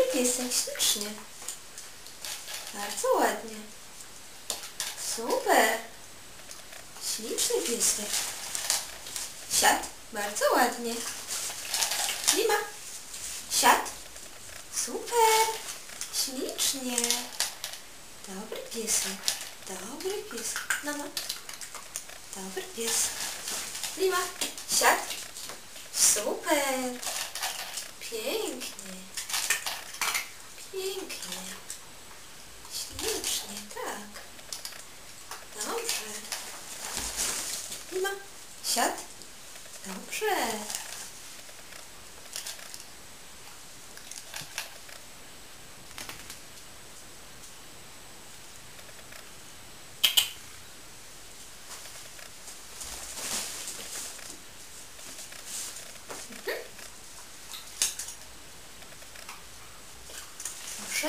piesek, ślicznie. Bardzo ładnie. Super. Śliczny piesek. Siad. Bardzo ładnie. Lima. Siad. Super. Ślicznie. Dobry piesek. Dobry piesek. No, no. Dobry pies. Lima. Siad. Super. Pięknie. Pięknie. Ślicznie, tak. Dobrze. Lima. Siad. Dobrze. Mhm. Dobrze.